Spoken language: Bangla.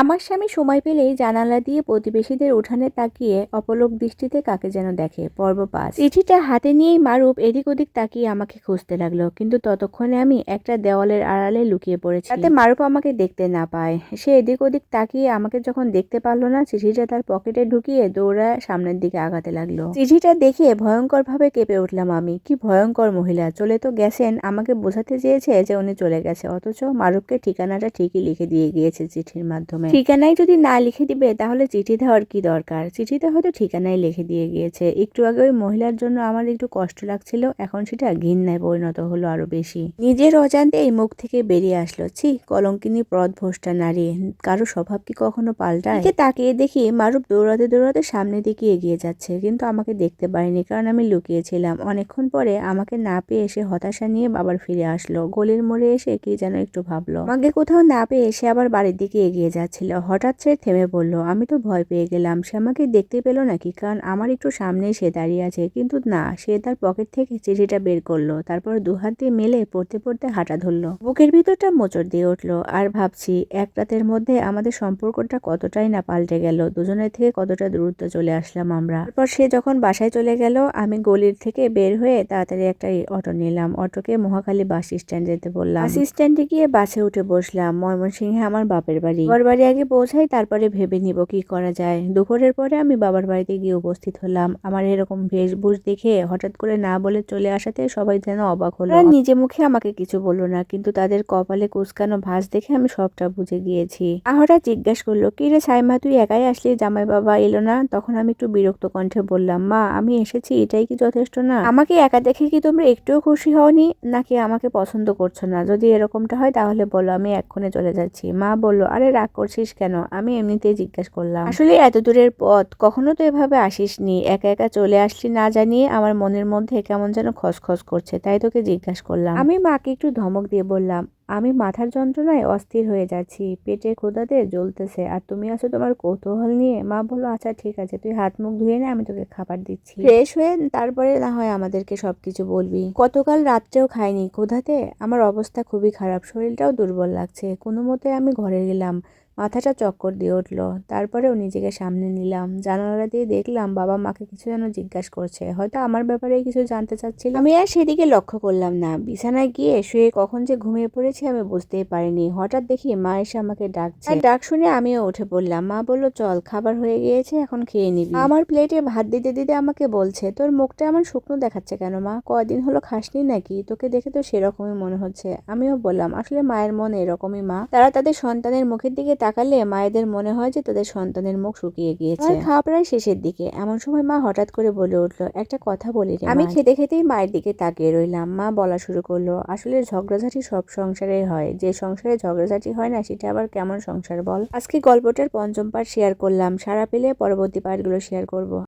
আমার স্বামী সময় পেলেই জানালা দিয়ে প্রতিবেশীদের উঠানে তাকিয়ে অপলক দৃষ্টিতে কাকে যেন দেখে, পর্ব পাঁচ। চিঠিটা হাতে নিয়েই মারুপ এদিক ওদিক তাকিয়ে আমাকে খুঁজতে লাগল, কিন্তু ততক্ষণে আমি একটা দেওয়ালের আড়ালে লুকিয়ে পড়েছি। যাতে মারুপ আমাকে দেখতে না পায়। সে এদিক ওদিক তাকিয়ে আমাকে যখন দেখতে পারল না, চিঠিটা তার পকেটে ঢুকিয়ে দৌড়ায় সামনের দিকে আগাতে লাগল। চিঠিটা দেখে ভয়ঙ্কর ভাবে কেঁপে উঠলাম আমি। কি ভয়ঙ্কর মহিলা, চলে তো গেছেন, আমাকে বোঝাতে চেয়েছে যে উনি চলে গেছে, অথচ মারুপকে ঠিকানাটা ঠিকই লিখে দিয়ে গিয়েছে চিঠির মাধ্যমে। ঠিকানায় যদি না লিখে দিবে তাহলে চিঠি দেওয়ার কি দরকার? চিঠিতে হয়তো ঠিকানায় লিখে দিয়ে গিয়েছে। একটু আগে ওই মহিলার জন্য আমার একটু কষ্ট লাগছিল এখন সেটা ঘৃণায় পরিণত হলো আরও বেশি। নিজের অজান্তে এই মুখ থেকে বেরিয়ে আসলো। ছি কলঙ্কিনী পদ ভোষ্টা নারী। কারও স্বভাব কি কখনো পাল্টায়? তাকিয়ে দেখি মারুপ দৌড়াতে দৌড়াতে সামনের দিকে এগিয়ে যাচ্ছে কিন্তু আমাকে দেখতে পারিনি কারণ আমি লুকিয়েছিলাম। অনেকক্ষণ পরে আমাকে না পেয়ে এসে হতাশা নিয়ে আবার ফিরে আসলো। গলির মোড়ে এসে কি যেন একটু ভাবলো। আমাকে কোথাও না পেয়ে এসে আবার বাড়ির দিকে এগিয়ে যাচ্ছিল। হঠাৎ সে থেমে বলল, আমি তো ভয় পেয়ে গেলাম, সে আমাকে দেখতে পেল নাকি? কারণ আমার একটু সামনেই সে দাঁড়িয়ে আছে। কিন্তু না, সে তার পকেট থেকে চিঠিটা বের করল, তারপর দুহাত দিয়ে মেলে পড়তে পড়তে হাঁটা ধরলো। বুকের ভিতরটা মোচড় দিয়ে উঠল, আর ভাবছি, এক রাতের মধ্যে আমাদের সম্পর্কটা কতটাই না পাল্টে গেল, দুজনের থেকে কতটা দূরত্ব চলে আসলাম আমরা? তারপর সে যখন বাসায় চলে গেল, আমি গলির থেকে বের হয়ে তাড়াতাড়ি একটা অটো নিলাম। অটোকে মহাখালী বাস স্ট্যান্ড যেতে বললাম। বাস স্ট্যান্ডে গিয়ে বাসে উঠে বসলাম, ময়মনসিংহে আমার বাপের বাড়ি। বাড়ি আগে পৌঁছাই তারপরে ভেবে নিব কি করা যায়। দুপুরের পরে আমি বাবার বাড়িতে গিয়ে উপস্থিত হলাম। আমার এরকম বেশভূষ দেখে হঠাৎ করে না বলে চলে আসাতে সবাই যেন অবাক হলো। নিজে মুখে আমাকে কিছু বলল না কিন্তু তাদের কপালে কুচকানো ভাঁজ দেখে আমি সবটা বুঝে গিয়েছি। আহরা জিজ্ঞাসা করল কি রে সাইমা তুই একাই আসলি? জামাই বাবা এলো না? তখন আমি একটু বিরক্ত কণ্ঠে বললাম মা আমি এসেছি এটাই কি যথেষ্ট না? আমাকে একা দেখে কি তোমরা একটুও খুশি হওনি? নাকি আমাকে পছন্দ করছ না? যদি এরকমটা হয় তাহলে বলো আমি এক্ষণে চলে যাচ্ছি। মা বলল আরে রাগ করছিস কেন? আমি এমনিতেই জিজ্ঞাসা করলাম। আসলে এত দূরের পথ কখনো তো এভাবে আসিস নি একা একা চলে আসলি না জানিয়ে আমার মনের মধ্যে কেমন যেন খসখস করছে তাই তোকে জিজ্ঞাসা করলাম। আমি মাকে একটু ধমক দিয়ে বললাম আমি মাথার যন্ত্রণায় অস্থির হয়ে যাচ্ছি। পেটে ক্ষুদাতে জ্বলতেছে। আর তুমি আছো তোমার কৌতূহল নিয়ে। মা বলল আচ্ছা ঠিক আছে, তুই হাত মুখ ধুয়ে নে, আমি তোকে খাবার দিচ্ছি। ফ্রেশ হয়ে তারপরে না হয় আমাদেরকে সবকিছু বলবি। গতকাল রাত্রেও খাইনি। ক্ষুধাতে আমার অবস্থা খুবই খারাপ। শরীরটাও দুর্বল লাগছে। কোনো মতে আমি ঘরে গেলাম। মাথাটা চক্কর দিয়ে উঠল। তারপরেও নিজেকে সামনে নিলাম। জানালা দিয়ে দেখলাম বাবা মাকে কিছু যেন জিজ্ঞাসা করছে। হয়তো আমার ব্যাপারে কিছু জানতে চাচ্ছিল। আমি আর সেদিকে লক্ষ্য করলাম না। বিছানায় গিয়ে শুয়ে কখন যে ঘুমিয়ে পড়েছি আমি বুঝতেই পারিনি। হঠাৎ দেখি মা এসে আমাকে ডাকছে। ডাক শুনে আমিও উঠে পড়লাম। মা বলল চল খাবার হয়ে গিয়েছে এখন খেয়ে নিবি। আমার প্লেটে ভাত দিতে দিতে আমাকে বলছে তোর মুখটা আমার শুকনো দেখাচ্ছে কেন মা? কয়দিন হলো খাসনি নাকি? তোকে দেখে তো সেরকমই মনে হচ্ছে। আমিও বললাম আসলে মায়ের মন এরকমই মা। তারা তাদের সন্তানের মুখের দিকে তাকালে মায়েদের মনে হয় যে তাদের সন্তানের মুখ শুকিয়ে গিয়েছে। খাওয়া প্রায় শেষের দিকে। এমন সময় মা হঠাৎ করে বলে উঠল একটা কথা বলি আমি খেতে খেতেই মায়ের দিকে তাকিয়ে রইলাম। মা বলা শুরু করল আসলে ঝগড়াঝাটি সব সংসারে হয়। যে সংসারে ঝগড়াঝাটি হয় না, সেটা আবার কেমন সংসার বল? আজকে গল্পটার পঞ্চম পার্ট শেয়ার করলাম। সারা পেলে পরবর্তী পার্টগুলো শেয়ার করব।